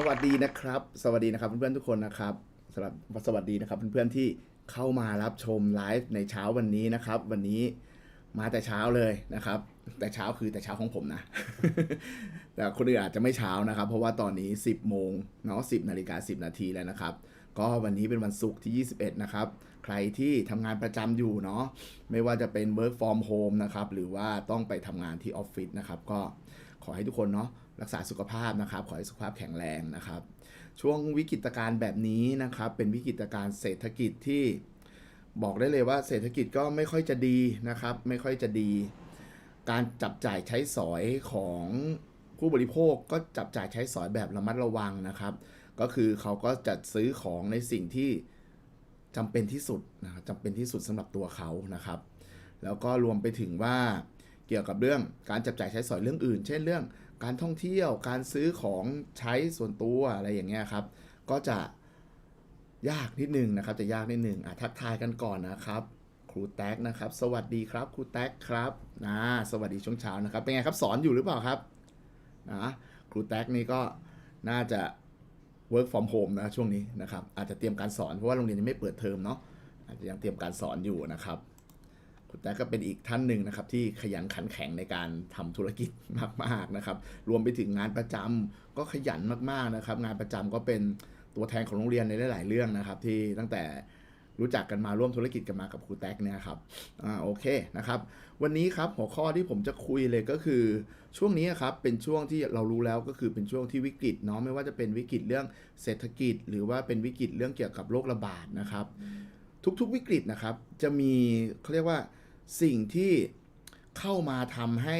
สวัสดีนะครับ สวัสดีนะครับเพื่อนๆทุกคนนะครับสำหรับสวัสดีนะครับเพื่อนๆที่เข้ามารับชมไลฟ์ในเช้าวันนี้นะครับ วันนี้มาแต่เช้าเลยนะครับ แต่เช้าคือแต่เช้าของผมนะ แต่คนอื่นอาจจะไม่เช้านะครับ เพราะว่าตอนนี้ 10 โมงเนาะ10นาฬิกา10 นาทีแล้วนะครับ ก็วันนี้เป็นวันศุกร์ที่ 21 นะครับ ใครที่ทำงานประจำอยู่เนาะไม่ว่าจะเป็น work from home นะครับ หรือว่าต้องไปทำงานที่ออฟฟิศนะครับ ก็ขอให้ทุกคนเนาะ รักษาสุขภาพนะครับ ขอให้สุขภาพแข็งแรงนะครับ ช่วงวิกฤตการณ์แบบนี้นะครับ เป็นวิกฤตการณ์เศรษฐกิจที่บอกได้เลยว่าเศรษฐกิจก็ไม่ค่อยจะดีนะครับ ไม่ค่อยจะดี การจับจ่ายใช้สอยของผู้บริโภคก็จับจ่ายใช้สอยแบบระมัดระวังนะครับ ก็คือเขาก็จะซื้อของในสิ่งที่จำเป็นที่สุดนะครับจำเป็นที่สุดสำหรับตัวเขานะครับ แล้วก็รวมไปถึงว่าเกี่ยวกับเรื่องการจับจ่ายใช้สอยเรื่องอื่น เช่นเรื่อง การท่องเที่ยวการซื้อของใช้ส่วนตัวอะไรอย่างเงี้ยครับ ก็จะยากนิดนึงนะครับ จะยากนิดนึงอะทักทายกันก่อนนะครับ ครูแท็กนะครับ สวัสดีครับครูแท็กครับนะสวัสดีช่วงเช้านะครับ เป็นไงครับสอนอยู่หรือเปล่าครับนะครูแท็กนี่ก็น่าจะ work from home นะช่วงนี้นะครับ อาจจะเตรียมการสอนเพราะว่าโรงเรียนยังไม่เปิดเทอมเนาะอาจจะยังเตรียมการสอนอยู่นะครับ คุณแต่ก็เป็นอีกท่านหนึ่งนะครับ ที่ขยันขันแข็งในการทำธุรกิจมากๆนะครับ รวมไปถึงงานประจำก็ขยันมากๆนะครับ งานประจำก็เป็นตัวแทนของโรงเรียนในหลาย ๆ เรื่องนะครับ ที่ตั้งแต่รู้จักกันมาร่วมธุรกิจกันมากับครูแท็กเนี่ยครับ อ่าโอเคนะครับ วันนี้ครับหัวข้อที่ผมจะคุยเลยก็คือ ช่วงนี้ครับเป็นช่วงที่เรารู้แล้วก็คือเป็นช่วงที่วิกฤตเนาะไม่ว่าจะเป็นวิกฤตเรื่องเศรษฐกิจ หรือว่าเป็นวิกฤตเรื่องเกี่ยวกับโรคระบาดนะครับ ทุกๆวิกฤตนะครับ จะมีเขาเรียกว่า สิ่งที่เข้ามาทำให้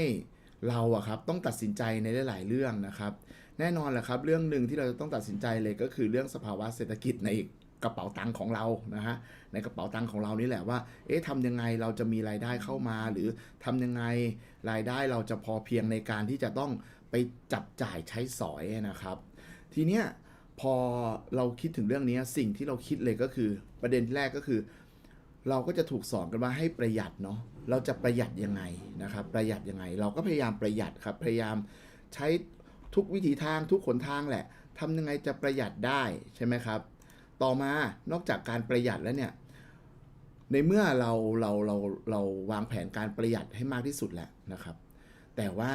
เราอะครับต้องตัดสินใจในหลาย ๆ เรื่องนะครับ แน่นอนแหละครับ เรื่องหนึ่งที่เราจะต้องตัดสินใจเลยก็คือเรื่องสภาวะเศรษฐกิจในกระเป๋าตังค์ของเรานะฮะในกระเป๋าตังค์ของเรานี่แหละว่า เอ๊ะทำยังไงเราจะมีรายได้เข้ามา หรือทำยังไงรายได้เราจะพอเพียงในการที่จะต้องไปจับจ่ายใช้สอยนะครับ ทีเนี้ยพอเราคิดถึงเรื่องนี้สิ่งที่เราคิดเลยก็คือ ประเด็นแรกก็คือ เราก็จะถูกสอนกันว่าให้ประหยัดเนาะเราจะประหยัดยังไงนะครับ ประหยัดยังไง เราก็พยายามประหยัดครับ พยายามใช้ทุกวิถีทางทุกขนทางแหละทำยังไงจะประหยัดได้ใช่ไหมครับ ต่อมานอกจากการประหยัดแล้วเนี่ย ในเมื่อเราเราเราเราวางแผนการประหยัดให้มากที่สุดแหละนะครับ แต่ว่า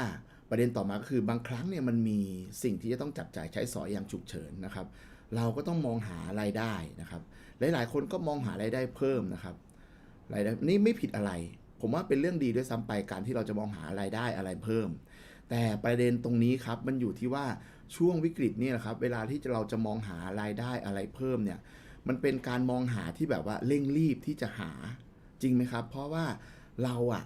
ประเด็นต่อมาก็คือบางครั้งเนี่ยมันมีสิ่งที่จะต้องจับจ่ายใช้สอยอย่างฉุกเฉินนะครับ เราก็ต้องมองหารายได้นะครับ หลายๆ คนก็มองหารายได้เพิ่มนะครับ รายได้นี่ไม่ผิดอะไร ผมว่าเป็นเรื่องดีด้วยซ้ำไปการที่เราจะมองหารายได้อะไรเพิ่ม แต่ประเด็นตรงนี้ครับมันอยู่ที่ว่าช่วงวิกฤตเนี่ยนะครับเวลาที่เราจะมองหารายได้อะไรเพิ่มเนี่ยมันเป็นการมองหาที่แบบว่าเร่งรีบที่จะหาจริงไหมครับ เพราะว่าเราอะ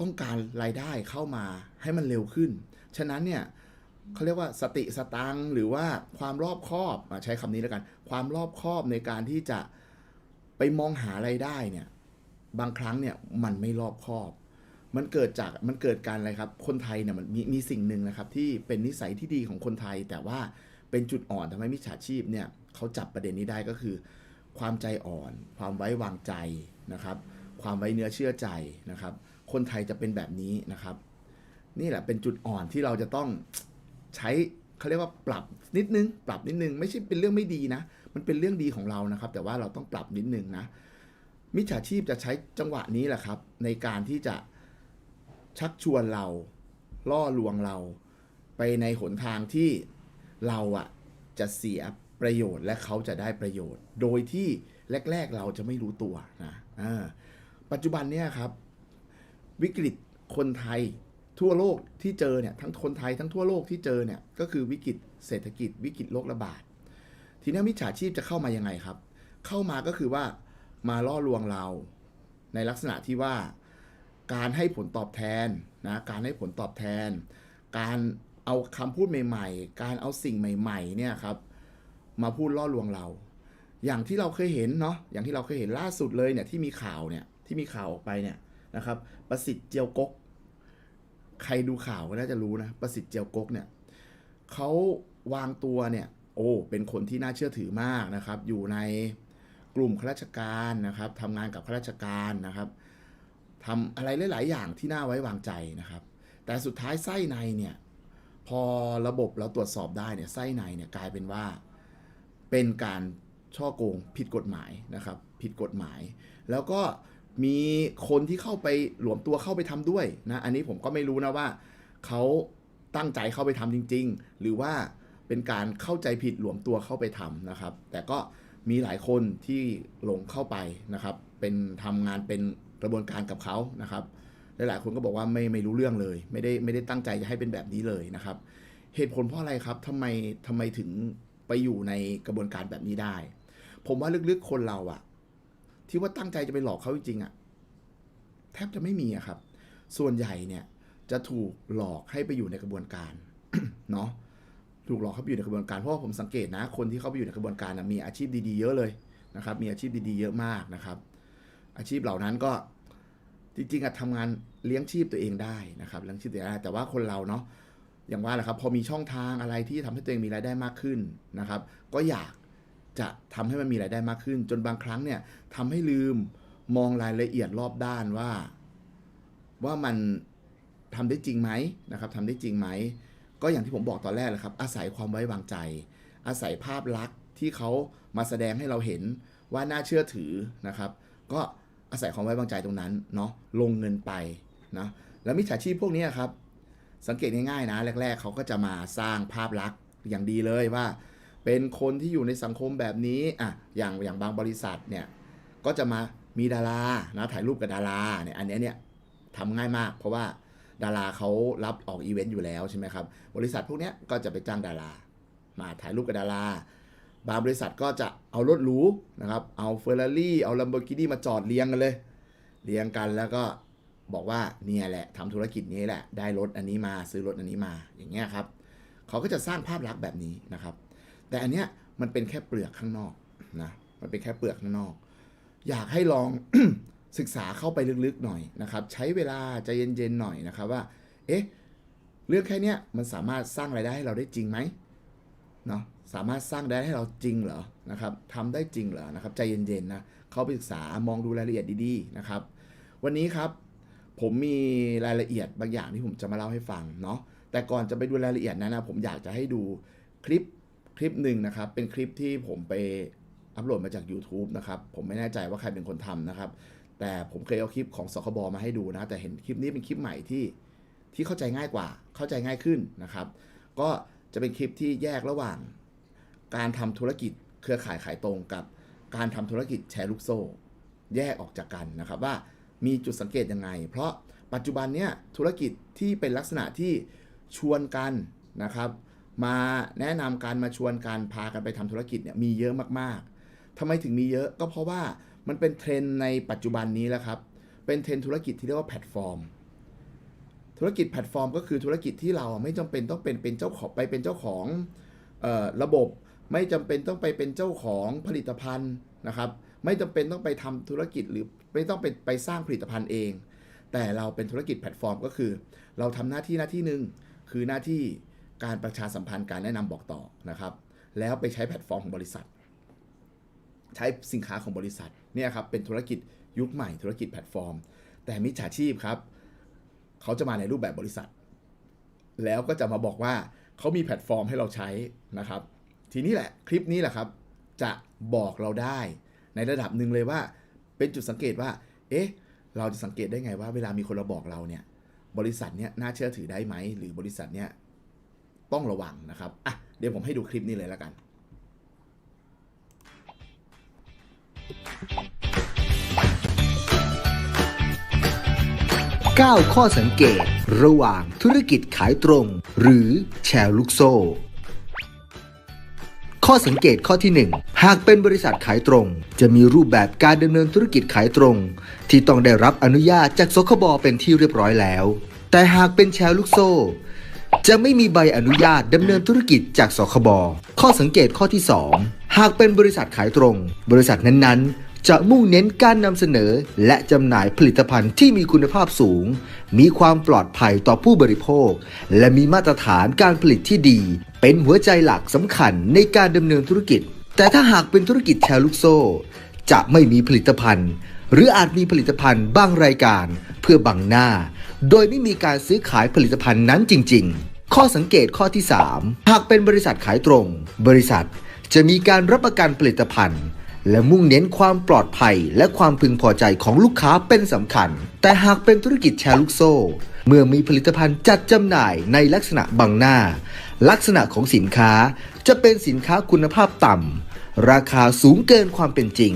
ต้องการรายได้เข้ามาให้มันเร็วขึ้น ฉะนั้นเนี่ยเขาเรียกว่าสติสตังหรือว่าความรอบคอบใช้คำนี้แล้วกัน ความรอบคอบในการที่จะ ไปมองหารายได้เนี่ยบางครั้งเนี่ยมันไม่รอบคอบ มันเกิดจากมันเกิดการอะไรครับ คนไทยเนี่ยมันมีมีสิ่งหนึ่งนะครับที่เป็นนิสัยที่ดีของคนไทย แต่ว่าเป็นจุดอ่อนทำให้มิจฉาชีพเนี่ยเขาจับประเด็นนี้ได้ก็คือ ความใจอ่อน ความไว้วางใจนะครับ ความไว้เนื้อเชื่อใจนะครับ คนไทยจะเป็นแบบนี้นะครับ นี่แหละเป็นจุดอ่อนที่เราจะต้องใช้เขาเรียกว่าปรับนิดนึง ปรับนิดนึง ไม่ใช่เป็นเรื่องไม่ดีนะ มันเป็นเรื่องดีของเรานะครับ แต่ว่าเราต้องปรับนิดนึงนะ มิจฉาชีพจะใช้จังหวะนี้แหละครับ ในการที่จะชักชวนเราล่อลวงเรา ไปในหนทางที่เราอะจะเสียประโยชน์และเขาจะได้ประโยชน์ โดยที่แรก ๆ เราจะไม่รู้ตัวนะปัจจุบันเนี่ยครับ วิกฤตคนไทยทั่วโลกที่เจอเนี่ยทั้งคนไทยทั้งทั่วโลกที่เจอเนี่ยก็คือวิกฤตเศรษฐกิจวิกฤตโรคระบาด ทีนี้มิจฉาชีพจะเข้ามายังไงครับ เข้ามาก็คือว่ามาล่อลวงเรา ในลักษณะที่ว่า การให้ผลตอบแทนนะการให้ผลตอบแทน การเอาคำพูดใหม่ ๆ การเอาสิ่งใหม่ ๆ เนี่ยครับ มาพูดล่อลวงเรา อย่างที่เราเคยเห็นเนาะอย่างที่เราเคยเห็นล่าสุดเลยเนี่ยที่มีข่าวเนี่ยที่มีข่าวออกไปเนี่ยนะครับ ประสิทธิ์เจียวกก ใครดูข่าวก็น่าจะรู้นะประสิทธิ์เจียวกกเนี่ยเขาวางตัวเนี่ย โอ้เป็นคนที่น่าเชื่อถือมากนะครับ อยู่ในกลุ่มข้าราชการนะครับทำงานกับข้าราชการนะครับทำอะไรหลาย ๆ อย่างที่น่าไว้วางใจนะครับ แต่สุดท้ายไส้ในเนี่ยพอระบบเราตรวจสอบได้เนี่ยไส้ในเนี่ยกลายเป็นว่า เป็นการช่อโกงผิดกฎหมายนะครับ ผิดกฎหมาย แล้วก็มีคนที่เข้าไปหลวมตัวเข้าไปทำด้วยนะอันนี้ผมก็ไม่รู้นะว่าเขาตั้งใจเข้าไปทำจริง ๆ หรือว่า เป็นการเข้าใจผิดหลวมตัวเข้าไปทำนะครับ แต่ก็มีหลายคนที่หลงเข้าไปนะครับ เป็นทำงานเป็นกระบวนการกับเขานะครับหลายๆคนก็บอกว่าไม่ไม่รู้เรื่องเลย ไม่ได้ไม่ได้ตั้งใจจะให้เป็นแบบนี้เลยนะครับ เหตุผลเพราะอะไรครับทำไมทำไมถึงไปอยู่ในกระบวนการแบบนี้ได้ ผมว่าลึกๆคนเราอะที่ว่าตั้งใจจะไปหลอกเขาจริงๆอะแทบจะไม่มีอะครับ ส่วนใหญ่เนี่ยจะถูกหลอกให้ไปอยู่ในกระบวนการเนาะ ถูกหลอกเข้าไปอยู่ในกระบวนการเพราะว่าผมสังเกตนะ คนที่เข้าไปอยู่ในกระบวนการนะมีอาชีพดีๆเยอะเลยนะครับ มีอาชีพดีๆเยอะมากนะครับ อาชีพเหล่านั้นก็จริงๆอะทำงานเลี้ยงชีพตัวเองได้นะครับเลี้ยงชีพตัวเองได้แต่ว่าคนเราเนาะอย่างว่าแหละครับ พอมีช่องทางอะไรที่ทำให้ตัวเองมีรายได้มากขึ้นนะครับ ก็อยากจะทำให้มันมีรายได้มากขึ้น จนบางครั้งเนี่ยทำให้ลืมมองรายละเอียดรอบด้านว่า ว่ามันทำได้จริงไหมนะครับทำได้จริงไหม ก็อย่างที่ผมบอกตอนแรกแหละครับ อาศัยความไว้วางใจ อาศัยภาพลักษณ์ที่เขามาแสดงให้เราเห็นว่าน่าเชื่อถือนะครับ ก็อาศัยความไว้วางใจตรงนั้นเนาะลงเงินไปนะแล้วมิจฉาชีพพวกนี้ครับ สังเกตง่ายๆนะ แรก ๆ เขาก็จะมาสร้างภาพลักษณ์อย่างดีเลยว่า เป็นคนที่อยู่ในสังคมแบบนี้อะอย่างอย่างบางบริษัทเนี่ยก็จะมามีดารานะถ่ายรูปกับดาราเนี่ยอันนี้เนี่ยทำง่ายมาก เพราะว่า ดาราเขารับออกอีเวนต์อยู่แล้วใช่ไหมครับ บริษัทพวกนี้ก็จะไปจ้างดารา มาถ่ายรูปกับดาราบางบริษัทก็จะเอารถหรูนะครับ เอาเฟอร์รารี่เอาลัมโบกินีมาจอดเรียงกันเลยเรียงกันแล้วก็บอกว่าเนี่ยแหละทำธุรกิจนี้แหละ ได้รถอันนี้มาซื้อรถอันนี้มาอย่างเงี้ยครับเขาก็จะสร้างภาพลักษณ์แบบนี้นะครับ แต่อันเนี้ยมันเป็นแค่เปลือกข้างนอกนะมันเป็นแค่เปลือกข้างนอก อยากให้ลอง ศึกษาเข้าไปลึกๆหน่อยนะครับ ใช้เวลาใจเย็นๆหน่อยนะครับว่า เอ๊ะ เรื่องแค่นี้มันสามารถสร้างรายได้ให้เราได้จริงไหมเนาะสามารถสร้างได้ให้เราจริงเหรอนะครับทำได้จริงเหรอนะครับใจเย็นๆนะเข้าไปศึกษามองดูรายละเอียดดีๆนะครับ วันนี้ครับ ผมมีรายละเอียดบางอย่างที่ผมจะมาเล่าให้ฟังเนาะแต่ก่อนจะไปดูรายละเอียดนั้นนะผมอยากจะให้ดูคลิปคลิปหนึ่งนะครับ เป็นคลิปที่ผมไปอัปโหลดมาจาก YouTube นะครับ ผมไม่แน่ใจว่าใครเป็นคนทำนะครับ แต่ผมเคยเอาคลิปของสคบมาให้ดูนะ แต่เห็นคลิปนี้เป็นคลิปใหม่ที่ที่เข้าใจง่ายกว่า เข้าใจง่ายขึ้นนะครับ ก็จะเป็นคลิปที่แยกระหว่าง การทำธุรกิจเครือข่ายขายตรงกับ การทำธุรกิจแชร์ลูกโซ่ แยกออกจากกันนะครับว่ามีจุดสังเกตยังไง เพราะปัจจุบันเนี้ยธุรกิจที่เป็นลักษณะที่ชวนกันนะครับ มาแนะนำการมาชวนกันพากันไปทำธุรกิจเนี่ยมีเยอะมากๆทำไมถึงมีเยอะก็เพราะว่า มันเป็นเทรนด์ในปัจจุบันนี้แล้วครับ เป็นเทรนด์ธุรกิจที่เรียกว่าแพลตฟอร์ม ธุรกิจแพลตฟอร์ม ก็คือธุรกิจที่เราไม่จำเป็นต้องเป็นเป็นเจ้าของไปเป็นเจ้าของออระบบ ไม่จำเป็นต้องไปเป็นเจ้าของผลิตภัณฑ์นะครับ ไม่จำเป็นต้องไปทำธุรกิจหรือไม่ต้องไปไปสร้างผลิตภัณฑ์เอง แต่เราเป็นธุรกิจแพลตฟอร์ม ก็คือ เราทำหน้าที่หน้าที่หนึ่งคือหน้าที่การประชาสัมพันธ์การแนะนำบอกต่อนะครับ แล้วไปใช้แพลตฟอร์มของบริษัท ใช้สินค้าของบริษัท เนี่ยครับเป็นธุรกิจยุคใหม่ธุรกิจแพลตฟอร์ม แต่มิจฉาชีพครับเขาจะมาในรูปแบบบริษัท แล้วก็จะมาบอกว่าเขามีแพลตฟอร์มให้เราใช้นะครับ ทีนี้แหละคลิปนี้แหละครับจะบอกเราได้ในระดับหนึ่งเลยว่า เป็นจุดสังเกตว่า เอ๊ะ เราจะสังเกตได้ไงว่าเวลามีคนมาบอกเราเนี่ย บริษัทเนี้ยน่าเชื่อถือได้ไหม หรือบริษัทเนี้ยต้องระวังนะครับ อะ เดี๋ยวผมให้ดูคลิปนี้เลยแล้วกัน 9 ข้อสังเกตระหว่างธุรกิจขายตรง หรือแชร์ลูกโซ่ ข้อสังเกตข้อที่ 1 หากเป็นบริษัทขายตรง จะมีรูปแบบการดำเนินธุรกิจขายตรง ที่ต้องได้รับอนุญาตจากสคบเป็นที่เรียบร้อยแล้ว แต่หากเป็นแชร์ลูกโซ่ จะไม่มีใบอนุญาตดำเนินธุรกิจจากสคบ ข้อสังเกตข้อที่ 2 หากเป็นบริษัทขายตรง บริษัทนั้นๆ จะมุ่งเน้นการนำเสนอ และจำหน่ายผลิตภัณฑ์ที่มีคุณภาพสูง มีความปลอดภัยต่อผู้บริโภค และมีมาตรฐานการผลิตที่ดี เป็นหัวใจหลักสำคัญในการดำเนินธุรกิจ แต่ถ้าหากเป็นธุรกิจแชร์ลูกโซ่ จะไม่มีผลิตภัณฑ์หรืออาจมีผลิตภัณฑ์บางรายการเพื่อบังหน้า โดยไม่มีการซื้อขายผลิตภัณฑ์นั้นจริง ข้อสังเกตข้อที่ 3 หากเป็นบริษัทขายตรง บริษัทจะมีการรับประกันผลิตภัณฑ์ และมุ่งเน้นความปลอดภัยและความพึงพอใจของลูกค้าเป็นสำคัญ แต่หากเป็นธุรกิจแชร์ลูกโซ่ เมื่อมีผลิตภัณฑ์จัดจำหน่ายในลักษณะบังหน้า ลักษณะของสินค้าจะเป็นสินค้าคุณภาพต่ำราคาสูงเกินความเป็นจริง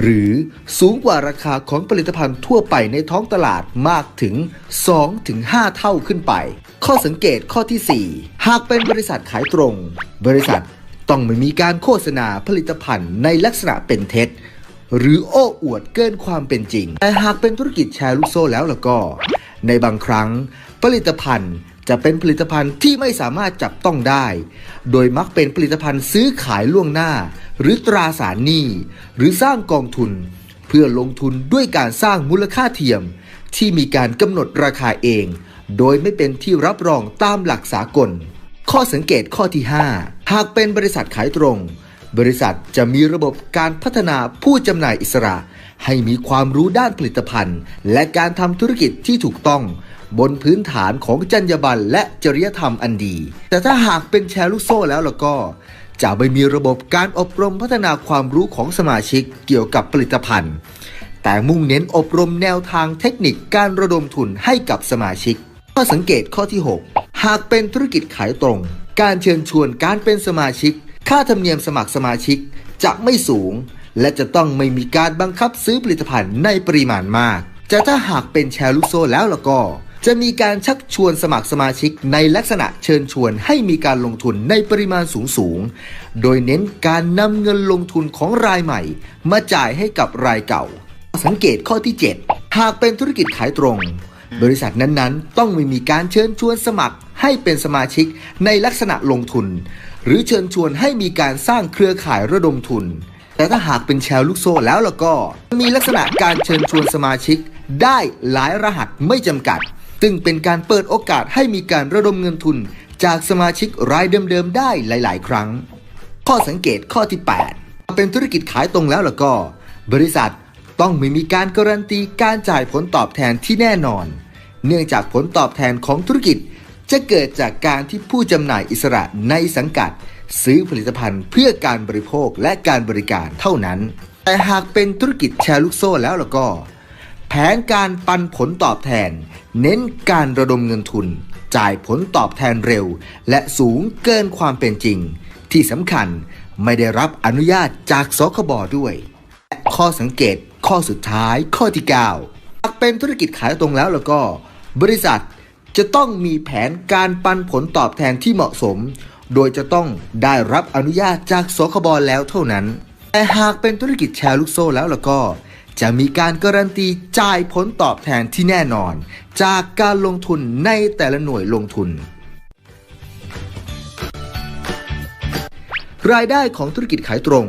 หรือสูงกว่าราคาของผลิตภัณฑ์ทั่วไปในท้องตลาดมากถึง 2-5 เท่าขึ้นไป ข้อสังเกตข้อที่ 4 หากเป็นบริษัทขายตรง บริษัทต้องไม่มีการโฆษณาผลิตภัณฑ์ในลักษณะเป็นเท็จ หรือโอ้อวดเกินความเป็นจริง แต่หากเป็นธุรกิจแชร์ลูกโซ่แล้วล่ะก็ ในบางครั้ง ผลิตภัณฑ์ จะเป็นผลิตภัณฑ์ที่ไม่สามารถจับต้องได้ โดยมักเป็นผลิตภัณฑ์ซื้อขายล่วงหน้า หรือตราสารหนี้ หรือสร้างกองทุน เพื่อลงทุนด้วยการสร้างมูลค่าเทียม ที่มีการกำหนดราคาเอง โดยไม่เป็นที่รับรองตามหลักสากล ข้อสังเกตข้อที่ 5 หากเป็นบริษัทขายตรง บริษัทจะมีระบบการพัฒนาผู้จำหน่ายอิสระ ให้มีความรู้ด้านผลิตภัณฑ์ และการทำธุรกิจที่ถูกต้อง บนพื้นฐานของจรรยาบรรณและจริยธรรมอันดี แต่ถ้าหากเป็นแชร์ลูกโซ่แล้วล่ะก็ จะไม่มีระบบการอบรมพัฒนาความรู้ของสมาชิกเกี่ยวกับผลิตภัณฑ์ แต่มุ่งเน้นอบรมแนวทางเทคนิคการระดมทุนให้กับสมาชิกข้อสังเกตข้อที่ 6 หากเป็นธุรกิจขายตรง การเชิญชวนการเป็นสมาชิก ค่าธรรมเนียมสมัครสมาชิกจะไม่สูง และจะต้องไม่มีการบังคับซื้อผลิตภัณฑ์ในปริมาณมากแต่ถ้าหากเป็นแชร์ลูกโซ่แล้วล่ะก็ จะมีการชักชวนสมัครสมาชิกในลักษณะเชิญชวนให้มีการลงทุนในปริมาณสูงสูงๆโดยเน้นการนำเงินลงทุนของรายใหม่ มาจ่ายให้กับรายเก่า สังเกตข้อที่ 7 หากเป็นธุรกิจขายตรง บริษัทนั้นๆ ต้องไม่มีการเชิญชวนสมัครให้เป็นสมาชิกในลักษณะลงทุน หรือเชิญชวนให้มีการสร้างเครือข่ายระดมทุน แต่ถ้าหากเป็นแชร์ลูกโซ่แล้วล่ะก็ มีลักษณะการเชิญชวนสมาชิก ได้หลายรหัสไม่จำกัด ซึ่งเป็นการเปิดโอกาสให้มีการระดมเงินทุน จากสมาชิกรายเดิมๆได้หลาย ๆ ครั้ง ข้อสังเกตข้อที่ 8 เป็นธุรกิจขายตรงแล้วล่ะก็ บริษัทต้องไม่มีการการันตีการจ่ายผลตอบแทนที่แน่นอน เนื่องจากผลตอบแทนของธุรกิจ จะเกิดจากการที่ผู้จำหน่ายอิสระในสังกัด ซื้อผลิตภัณฑ์เพื่อการบริโภคและการบริการเท่านั้น แต่หากเป็นธุรกิจแชร์ลูกโซ่แล้วล่ะก็ แผนการปันผลตอบแทน เน้นการระดมเงินทุน จ่ายผลตอบแทนเร็ว และสูงเกินความเป็นจริง ที่สำคัญไม่ได้รับอนุญาตจากสคบด้วย และข้อสังเกตข้อสุดท้ายข้อที่ 9 หากเป็นธุรกิจขายตรงแล้วแล้วก็ บริษัท จะต้องมีแผนการปันผลตอบแทนที่เหมาะสม โดยจะต้องได้รับอนุญาตจากสคบแล้วเท่านั้น แต่หากเป็นธุรกิจแชร์ลูกโซ่แล้วแล้วก็ จะมีการการันตีจ่ายผลตอบแทนที่แน่นอน จากการลงทุนในแต่ละหน่วยลงทุน รายได้ของธุรกิจขายตรง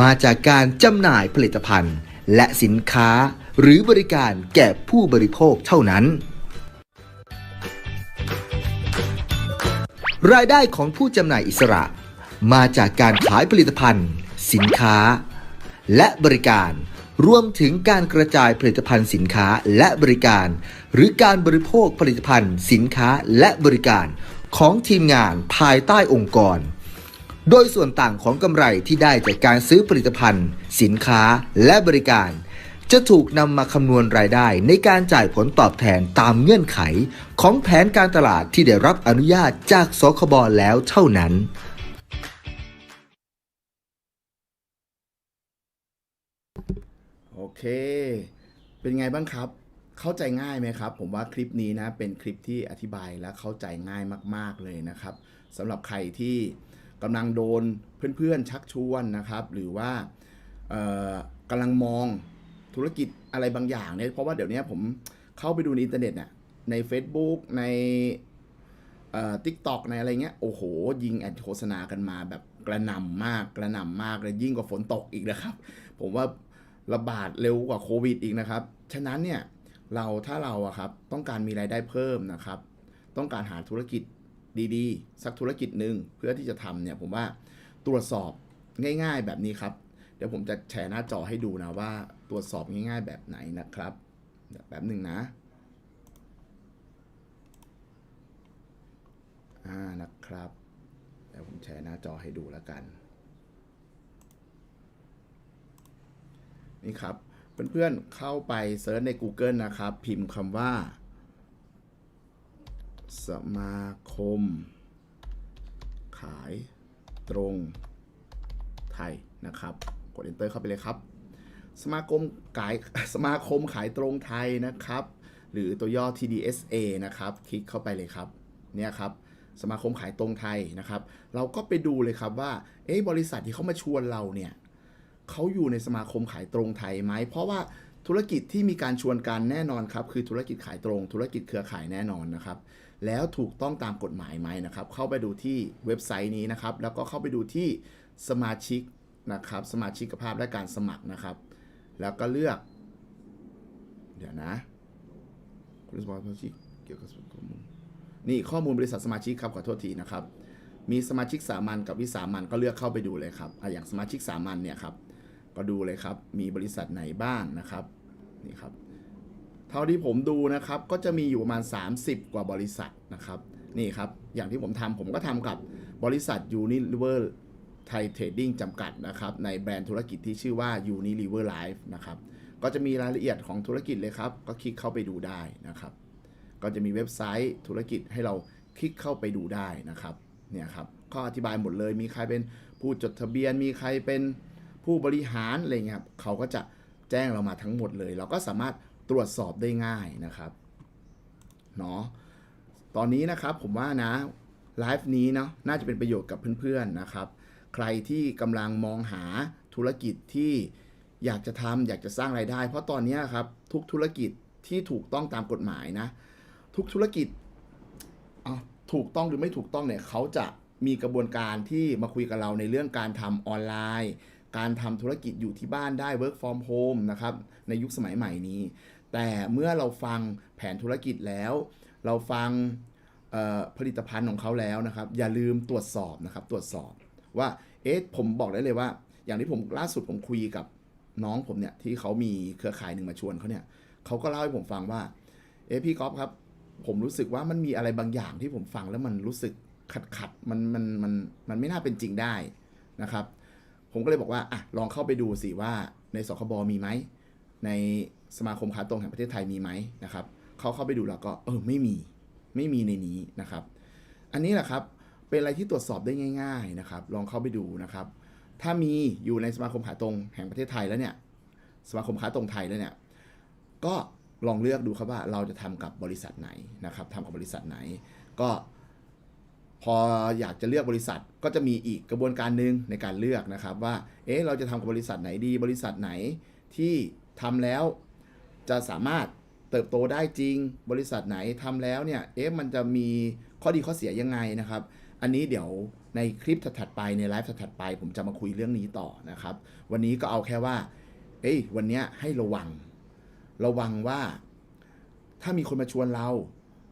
มาจากการจำหน่ายผลิตภัณฑ์ และสินค้าหรือบริการแก่ผู้บริโภคเท่านั้น รายได้ของผู้จำหน่ายอิสระ มาจากการขายผลิตภัณฑ์ สินค้า และบริการ รวมถึงการกระจายผลิตภัณฑ์สินค้าและบริการ หรือการบริโภคผลิตภัณฑ์ สินค้าและบริการของทีมงานภายใต้องค์กร โดยส่วนต่างของกำไรที่ได้จากการซื้อผลิตภัณฑ์ สินค้าและบริการ จะถูกนำมาคำนวณรายได้ในการจ่ายผลตอบแทนตามเงื่อนไข ของแผนการตลาดที่ได้รับอนุญาตจากสคบแล้วเท่านั้นโอเค เป็นไงบ้างครับ เข้าใจง่ายไหมครับ ผมว่าคลิปนี้นะ เป็นคลิปที่อธิบายและเข้าใจง่ายมาก ๆ เลยนะครับสำหรับใครที่กำลังโดนเพื่อน ๆ ชักชวนนะครับ หรือว่ากำลังมอง ธุรกิจอะไรบางอย่างเนี่ยเพราะว่าเดี๋ยวนี้ผมเข้าไปดูในอินเทอร์เน็ตน่ะใน Facebook ในเอ่อ TikTok ในอะไรเงี้ยโอ้โห ยิงแอดโฆษณากันมาแบบกระหน่ำมากกระหน่ำมากเลยยิ่งกว่าฝนตกอีกนะครับ ผมว่าระบาดเร็วกว่าโควิดอีกนะครับ ฉะนั้นเนี่ยเราถ้าเราอะครับต้องการมีรายได้เพิ่มนะครับ ต้องการหาธุรกิจดีๆ สักธุรกิจหนึ่งเพื่อที่จะทำเนี่ยผมว่าตรวจสอบง่าย ๆ แบบนี้ครับ ดี๋ยวผมจะแชร์หน้าจอให้ดูนะว่าตรวจสอบง่ายๆแบบไหนนะครับแป๊บหนึ่งนะอ่านะครับเดี๋ยวผมแชร์หน้าจอให้ดูแล้วกัน นี่ครับเพื่อนๆเข้าไปเซิร์ชใน Google นะครับ พิมพ์คำว่า สมาคม ขายตรงไทยนะครับ กด enter เข้าไปเลยครับ สมาคมขายสมาคมขายตรงไทยนะครับ หรือตัวย่อ TDSA นะครับ คลิกเข้าไปเลยครับ เนี่ยครับสมาคมขายตรงไทยนะครับ เราก็ไปดูเลยครับว่า เอ๊ะบริษัทที่เขามาชวนเราเนี่ยเขาอยู่ในสมาคมขายตรงไทยไหม เพราะว่าธุรกิจที่มีการชวนกันแน่นอนครับ คือธุรกิจขายตรง ธุรกิจเครือข่ายแน่นอนนะครับ แล้วถูกต้องตามกฎหมายไหมนะครับ เข้าไปดูที่เว็บไซต์นี้นะครับ แล้วก็เข้าไปดูที่สมาชิก นะครับสมาชิกภาพและการสมัครนะครับ แล้วก็เลือก เดี๋ยวนะคุณสมาชิกเกี่ยวกับข้อมูลนี่ข้อมูลบริษัทสมาชิกครับขอโทษทีนะครับ มีสมาชิกสามัญกับวิสามัญก็เลือกเข้าไปดูเลยครับออย่างสมาชิกสามัญเนี่ยครับก็ดูเลยครับ มีบริษัทไหนบ้างนะครับนี่ครับเท่าที่ผมดูนะครับ ก็จะมีอยู่ประมาณ 30 กว่าบริษัทนะครับนี่ครับอย่างที่ผมทำผมก็ทำกับบริษัท Unilever Thai Trading จำกัดนะครับในแบรนด์ธุรกิจที่ชื่อว่า Unilever Life นะครับก็จะมีรายละเอียดของธุรกิจเลยครับ ก็คลิกเข้าไปดูได้นะครับ ก็จะมีเว็บไซต์ธุรกิจให้เราคลิกเข้าไปดูได้นะครับเนี่ยครับข้ออธิบายหมดเลยมีใครเป็นผู้จดทะเบียน มีใครเป็นผู้บริหารอะไรเงี้ยครับเขาก็จะแจ้งเรามาทั้งหมดเลย เราก็สามารถตรวจสอบได้ง่ายนะครับเนาะตอนนี้นะครับผมว่านะไลฟ์นี้เนาะน่าจะเป็นประโยชน์กับเพื่อนๆนะครับ ใครที่กำลังมองหาธุรกิจที่อยากจะทำอยากจะสร้างรายได้ เพราะตอนนี้ครับทุกธุรกิจที่ถูกต้องตามกฎหมายนะ ทุกธุรกิจถูกต้องหรือไม่ถูกต้องเนี่ยเขาจะมีกระบวนการที่มาคุยกับเราในเรื่องการทำออนไลน์ การทำธุรกิจอยู่ที่บ้านได้ work from home นะครับในยุคสมัยใหม่นี้ แต่เมื่อเราฟังแผนธุรกิจแล้ว เราฟังผลิตภัณฑ์ของเขาแล้วนะครับ อย่าลืมตรวจสอบนะครับตรวจสอบ ว่า เอ๊ะผมบอกได้เลยว่า อย่างที่ผมล่าสุดผมคุยกับน้องผมเนี่ยที่เขามีเครือข่ายหนึ่งมาชวนเขาเนี่ยเขาก็เล่าให้ผมฟังว่า เอ๊ะพี่ก๊อฟครับ ผมรู้สึกว่ามันมีอะไรบางอย่างที่ผมฟังแล้วมันรู้สึกขัดขัดมันมันมันมันไม่น่าเป็นจริงได้นะครับ ผมก็เลยบอกว่าอะลองเข้าไปดูสิว่าในสคบมีไหมในสมาคมค้าตรงแห่งประเทศไทยมีไหมนะครับเขาเข้าไปดูแล้วก็เออไม่มีไม่มีในนี้นะครับ อันนี้แหละครับ เป็นอะไรที่ตรวจสอบได้ง่าย ๆนะครับ ลองเข้าไปดูนะครับ ถ้ามีอยู่ในสมาคมขาตรงแห่งประเทศไทยแล้วเนี่ย สมาคมค้าตรงไทยแล้วเนี่ย ก็ลองเลือกดูครับว่าเราจะทำกับบริษัทไหนนะครับทำกับบริษัทไหน ก็พออยากจะเลือกบริษัทก็จะมีอีกกระบวนการหนึ่งในการเลือกนะครับ ว่า เอ๊ะเราจะทำกับบริษัทไหนดี บริษัทไหนที่ทำแล้วจะสามารถเติบโตได้จริง บริษัทไหนทำแล้วเนี่ย เอ๊ะมันจะมีข้อดีข้อเสียยังไงนะครับ อันนี้เดี๋ยวในคลิปถัดไปในไลฟ์ถัดไป ผมจะมาคุยเรื่องนี้ต่อนะครับ วันนี้ก็เอาแค่ว่า เอ้ยวันนี้ให้ระวัง ระวังว่า ถ้ามีคนมาชวนเรา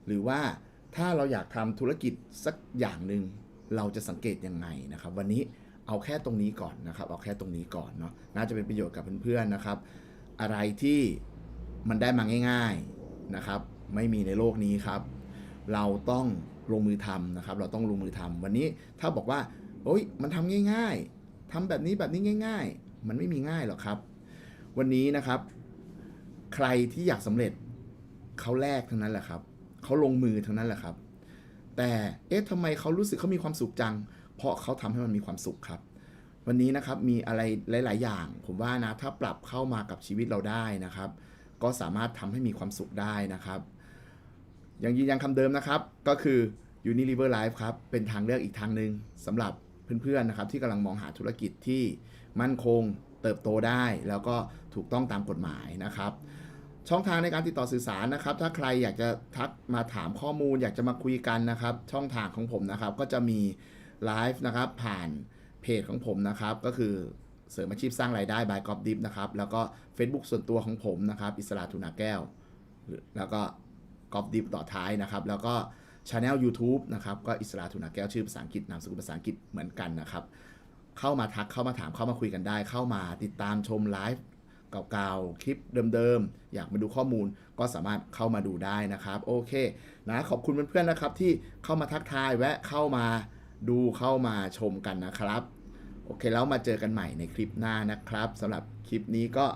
หรือว่าถ้าเราอยากทำธุรกิจสักอย่างหนึ่งเราจะสังเกตยังไงนะครับ วันนี้เอาแค่ตรงนี้ก่อนนะครับ เอาแค่ตรงนี้ก่อนเนาะน่าจะเป็นประโยชน์กับเพื่อนๆนะครับ อะไรที่มันได้มาง่าย ๆนะครับ ไม่มีในโลกนี้ครับ เราต้อง ลงมือทำนะครับ เราต้องลงมือทำวันนี้ถ้าบอกว่าโอ๊ยมันทำง่าย ๆทำแบบนี้แบบนี้ง่าย ๆ มันไม่มีง่ายหรอกครับ วันนี้นะครับ ใครที่อยากสำเร็จเขาแลกเทั้งนั้นแหละครับเขาลงมือเทั้งนั้นแหละครับ แต่เอ๊ะทำไมเขารู้สึกเขามีความสุขจัง เพราะเขาทำให้มันมีความสุขครับ วันนี้นะครับมีอะไรหลาย ๆ อย่าง ผมว่านะถ้าปรับเข้ามากับชีวิตเราได้นะครับ ก็สามารถทำให้มีความสุขได้นะครับ ยังยืนยันคำเดิมนะครับ ก็คือ Unilever Life ครับ เป็นทางเลือกอีกทางหนึ่งสำหรับเพื่อนๆนะครับที่กำลังมองหาธุรกิจที่มั่นคงเติบโตได้ แล้วก็ถูกต้องตามกฎหมายนะครับ ช่องทางในการติดต่อสื่อสารนะครับ ถ้าใครอยากจะทักมาถามข้อมูล อยากจะมาคุยกันนะครับ ช่องทางของผมนะครับ ก็จะมีไลฟ์นะครับผ่านเพจของผมนะครับ ก็คือเสริมอาชีพสร้างรายได้บายกอบดิฟนะครับ แล้วก็ Facebook ส่วนตัวของผมนะครับ อิสระทุนาแก้ว แล้วก็ กอบดิฟต่อท้ายนะครับ แล้วก็ช anel YouTube นะครับ ก็อิสระทุนาแก้วชื่อภาษาอังกฤษนามสกุลภาษาอังกฤษเหมือนกันนะครับ เข้ามาทักเข้ามาถามเข้ามาคุยกันได้ เข้ามาติดตามชมไลฟ์เก่าๆ คลิปเดิมๆ อยากมาดูข้อมูลก็สามารถเข้ามาดูได้นะครับ โอเคนะขอบคุณเพื่อนๆนะครับ ที่เข้ามาทักทายแวะเข้ามาดูเข้ามาชมกันนะครับ โอเคแล้วมาเจอกันใหม่ในคลิปหน้านะครับสำหรับคลิปนี้ก็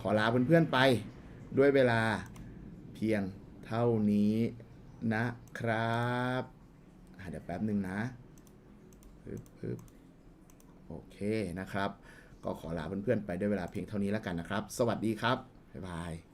ขอลาเพื่อนๆไปด้วยเวลา พียงเท่านี้นะครับเดี๋ยวแป๊บหนึ่งนะปึ๊บโอเคนะครับ ก็ขอลาเพื่อนๆไปด้วยเวลาเพียงเท่านี้แล้วกันนะครับ สวัสดีครับ บ๊ายบาย